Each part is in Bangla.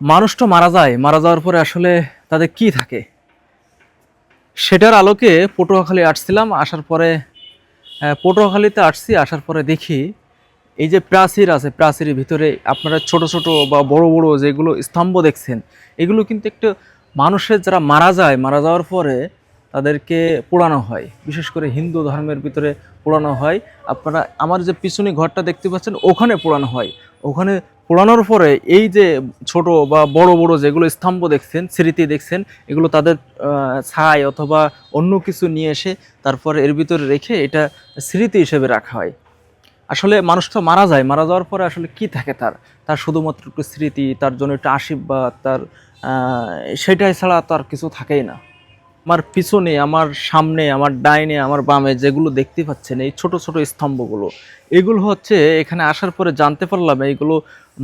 মানুষ তো মারা যায়, মারা যাওয়ার পরে আসলে তাদের কি থাকে? সেটার আলোকে পটুয়াখালী আসছিলাম, আসার পরে পটুয়াখালীতে আসছি, আসার পরে দেখি এই যে প্রাচীর আছে প্রাচীর ভিতরে আপনারা ছোট ছোট বা বড় বড় যেগুলো স্তম্ভ দেখছেন, এগুলো কিন্তু একটু মানুষের যারা মারা যায়, মারা যাওয়ার পরে তাদেরকে পোড়ানো হয়। বিশেষ করে হিন্দু ধর্মের ভিতরে পোড়ানো হয়। আপনারা আমার যে পিছনে ঘরটা দেখতে পাচ্ছেন, ওখানে পোড়ানো হয়। ওখানে পোড়ানোর পরে এই যে ছোট বা বড় বড় যেগুলো স্তম্ভ দেখছেন, স্মৃতি দেখছেন, এগুলো তাদের ছাই অথবা অন্য কিছু নিয়ে এসে তারপর এর ভিতরে রেখে এটা স্মৃতি হিসেবে রাখা হয়। আসলে মানুষ তো মারা যায়, মারা যাওয়ার পরে আসলে কি থাকে তার? তার শুধুমাত্র একটু স্মৃতি, তার জন্য একটু আশীর্বাদ, তার সেটাই ছাড়া তার কিছু থাকেই না। আমার পিছনে, আমার সামনে, আমার ডাইনে, আমার বামে যেগুলো দেখতে পাচ্ছেন, এই ছোট ছোট স্তম্ভগুলো, এগুলো হচ্ছে এখানে আসার পরে জানতে পারলাম এইগুলো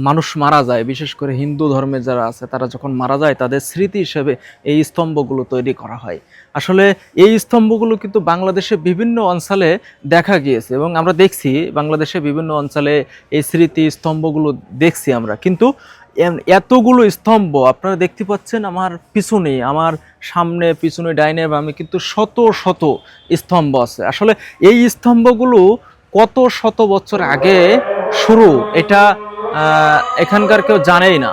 মানুষ মারা যায়, বিশেষ করে হিন্দু ধর্মে যারা আছে, তারা যখন মারা যায়, তাদের স্মৃতি হিসেবে এই স্তম্ভগুলো তৈরি করা হয়। আসলে এই স্তম্ভগুলো কিন্তু বাংলাদেশে বিভিন্ন অঞ্চলে দেখা গিয়েছে এবং আমরা দেখছি বাংলাদেশে বিভিন্ন অঞ্চলে এই স্মৃতি স্তম্ভগুলো দেখছি আমরা। কিন্তু এতগুলো স্তম্ভ, আপনারা দেখতে পাচ্ছেন আমার পিছনে, আমার সামনে, পিছনে ডাইনে বামে কিন্তু শত শত স্তম্ভ আছে। আসলে এই স্তম্ভগুলো কত শত বছর আগে শুরু? এটা এখানকার কেউ জানেই না।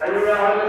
ஐயாவது